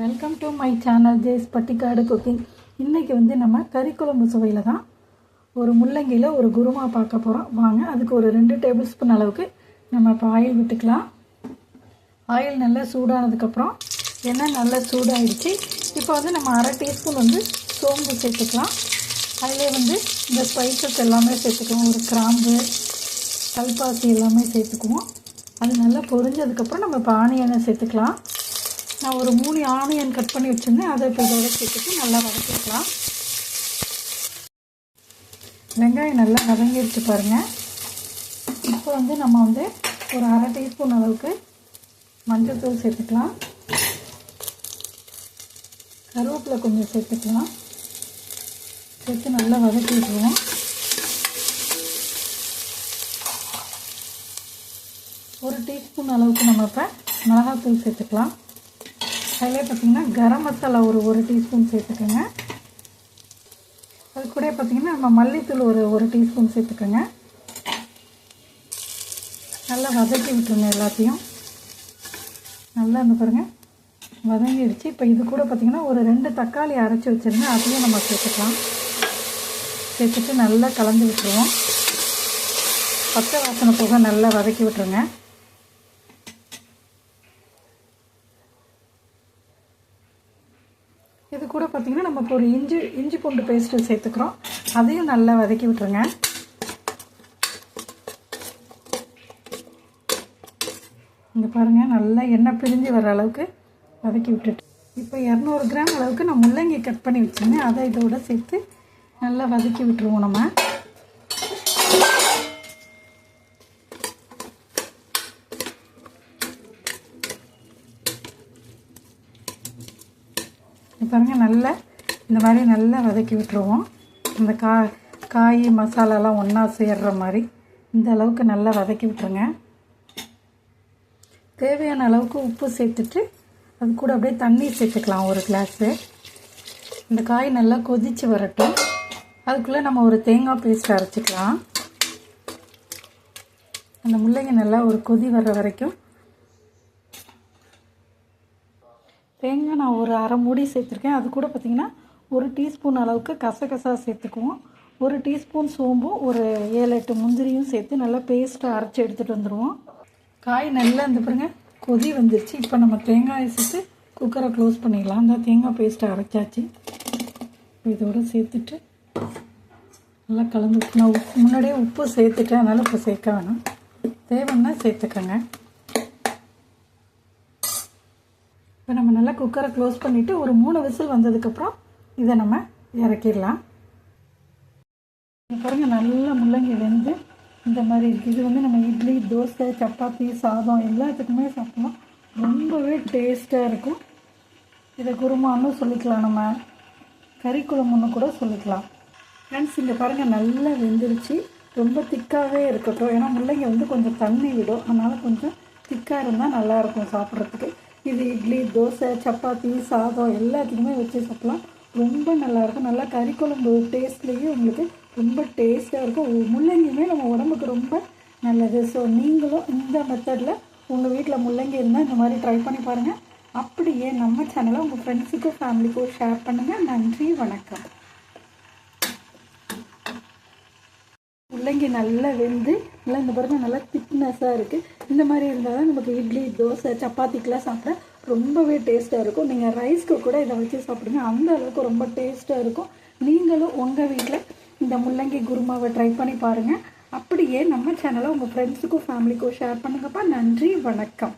Welcome to my channel Jess Pattikadu cooking இன்றைக்கி வந்து நம்ம கறி குழம்பு சுவையில் தான் ஒரு முள்ளங்கியில் ஒரு குருமா பார்க்க போகிறோம் வாங்க அதுக்கு ஒரு ரெண்டு டேபிள் ஸ்பூன் அளவுக்கு நம்ம இப்போ ஆயில் விட்டுக்கலாம். ஆயில் நல்லா சூடானதுக்கப்புறம் எண்ணெய் நல்லா சூடாயிடுச்சு. இப்போ வந்து நம்ம அரை டீஸ்பூன் வந்து சோம்பு சேர்த்துக்கலாம். அதிலே வந்து இந்த ஸ்பைசஸ் எல்லாமே சேர்த்துக்குவோம். ஒரு கிராம்பு கல்பாசி எல்லாமே சேர்த்துக்குவோம். அது நல்லா பொரிஞ்சதுக்கப்புறம் நம்ம இப்போ ஆனியனை சேர்த்துக்கலாம். நான் ஒரு மூணு ஆனியன் கட் பண்ணி வச்சுருந்தேன். அதை இப்போ இதோட சேர்த்துட்டு நல்லா வதக்கிக்கலாம். வெங்காயம் நல்லா வதங்கிடுச்சு பாருங்கள் இப்போ வந்து நம்ம வந்து ஒரு அரை டீஸ்பூன் அளவுக்கு மஞ்சள் தூள் சேர்த்துக்கலாம். கருவேப்பிலை கொஞ்சம் சேர்த்துக்கலாம். சேர்த்து நல்லா வதக்கி விட்டுருவோம். ஒரு டீஸ்பூன் அளவுக்கு நம்ம இப்போ மிளகாத்தூள் சேர்த்துக்கலாம். அதிலே பார்த்திங்கன்னா கரம் மசாலா ஒரு ஒரு டீஸ்பூன் சேர்த்துக்கோங்க. அது கூட பார்த்திங்கன்னா நம்ம மல்லித்தூள் ஒரு ஒரு டீஸ்பூன் சேர்த்துக்கோங்க. நல்லா வதக்கி விட்டுருங்க எல்லாத்தையும். நல்லா இந்த பாருங்கள் வதங்கிடுச்சு. இப்போ இது கூட பார்த்திங்கன்னா ஒரு ரெண்டு தக்காளி அரைச்சி வச்சுருங்க அதையும் நம்ம சேர்த்துக்கலாம். சேர்த்துட்டு நல்லா கலந்து விட்டுருவோம். பச்சை வாசனை போக நல்லா வதக்கி விட்டுருங்க. இது கூட பார்த்திங்கன்னா நமக்கு ஒரு இஞ்சி இஞ்சி பூண்டு பேஸ்ட்டு சேர்த்துக்கிறோம். அதையும் நல்லா வதக்கி விட்டுருங்க. இங்கே பாருங்கள் நல்லா எண்ணெய் பிரிஞ்சு வர அளவுக்கு வதக்கி விட்டுட்டு. இப்போ இரநூறு கிராம் அளவுக்கு நான் முள்ளங்கி கட் பண்ணி வச்சுங்க அதை இதோட சேர்த்து நல்லா வதக்கி விட்டுருவோம் நம்ம. பாருங்கள் நல்லா இந்த மாதிரி நல்லா வதக்கி விட்டுருவோம். இந்த கா காய் மசாலாலாம் ஒன்றா சேர்ற மாதிரி இந்த அளவுக்கு நல்லா வதக்கி விட்டுருங்க. தேவையான அளவுக்கு உப்பு சேர்த்துட்டு அது கூட அப்படியே தண்ணி சேர்த்துக்கலாம் ஒரு கிளாஸு இந்த காய் நல்லா கொதித்து வரட்டும். அதுக்குள்ளே நம்ம ஒரு தேங்காய் பேஸ்ட் அரைச்சிக்கலாம். அந்த முள்ளங்கி நல்லா ஒரு கொதி வர்ற வரைக்கும் தேங்காய் நான் ஒரு அரை மூடி சேர்த்துருக்கேன். அது கூட பார்த்திங்கன்னா ஒரு டீஸ்பூன் அளவுக்கு கசகசா சேர்த்துக்குவோம். ஒரு டீஸ்பூன் சோம்பும் ஒரு ஏழு எட்டு முந்திரியும் சேர்த்து நல்லா பேஸ்ட்டாக அரைச்சி எடுத்துகிட்டு வந்துடுவோம். காய் நல்லா இந்த பாருங்க கொதி வந்துருச்சு. இப்போ நம்ம தேங்காயை சேர்த்து குக்கரை க்ளோஸ் பண்ணிடலாம். அந்த தேங்காய் பேஸ்ட்டை அரைச்சாச்சு. இதோடு சேர்த்துட்டு நல்லா கலந்து நான் உப்பு முன்னாடியே உப்பு சேர்த்துட்டேன். அதனால் இப்போ சேர்க்க வேணாம். தேவைன்னா சேர்த்துக்கோங்க. இப்போ நம்ம நல்லா குக்கரை க்ளோஸ் பண்ணிவிட்டு ஒரு மூணு விசில் வந்ததுக்கப்புறம் இதை நம்ம இறக்கிடலாம். பாருங்கள் நல்லா முள்ளங்கி வெந்து இந்த மாதிரி இருக்குது இது வந்து நம்ம இட்லி தோசை சப்பாத்தி சாதம் எல்லாத்துக்குமே சாப்பிடலாம் ரொம்பவே டேஸ்ட்டாக இருக்கும். இதை குருமான்னு சொல்லிக்கலாம் நம்ம. கறி குழம்புன்னு கூட சொல்லிக்கலாம். ஃப்ரெண்ட்ஸ் இங்கே பாருங்கள் நல்லா வெந்துருச்சு. ரொம்ப திக்காகவே இருக்கட்டும். ஏன்னா முள்ளங்கி வந்து கொஞ்சம் தண்ணி விடும். அதனால் கொஞ்சம் திக்காக இருந்தால் நல்லாயிருக்கும் சாப்பிட்றதுக்கு. இது இட்லி தோசை சப்பாத்தி சாதம் எல்லாத்துக்குமே வச்சு சாப்பிட்லாம். ரொம்ப நல்லாயிருக்கும் நல்லா கறி குழம்பு டேஸ்ட்லேயும் உங்களுக்கு ரொம்ப டேஸ்ட்டாக இருக்கும். முள்ளங்கியுமே நம்ம உடம்புக்கு ரொம்ப நல்லது. ஸோ நீங்களும் இந்த மெத்தடில் உங்கள் வீட்டில் முள்ளங்கி இருந்தால் இந்த மாதிரி ட்ரை பண்ணி பாருங்கள் அப்படியே நம்ம சேனலை உங்கள் ஃப்ரெண்ட்ஸுக்கும் ஃபேமிலிக்கும் ஷேர் பண்ணுங்கள் நன்றி வணக்கம். முள்ளங்கி நல்லா வெந்து நல்லா இந்த பாருங்கள் நல்லா திக்னஸாக இருக்குது இந்த மாதிரி இருந்தால் தான் நமக்கு இட்லி தோசை சப்பாத்திக்கெலாம் சாப்பிட்டா ரொம்பவே டேஸ்ட்டாக இருக்கும். நீங்கள் ரைஸ்க்கு கூட இதை வச்சு சாப்பிடுங்க. அந்த அளவுக்கு ரொம்ப டேஸ்ட்டாக இருக்கும். நீங்களும் உங்கள் வீட்டில் இந்த முள்ளங்கி குருமாவை ட்ரை பண்ணி பாருங்கள் அப்படியே நம்ம சேனலை உங்கள் ஃப்ரெண்ட்ஸுக்கும் ஃபேமிலிக்கும் ஷேர் பண்ணுங்கப்பா. நன்றி வணக்கம்.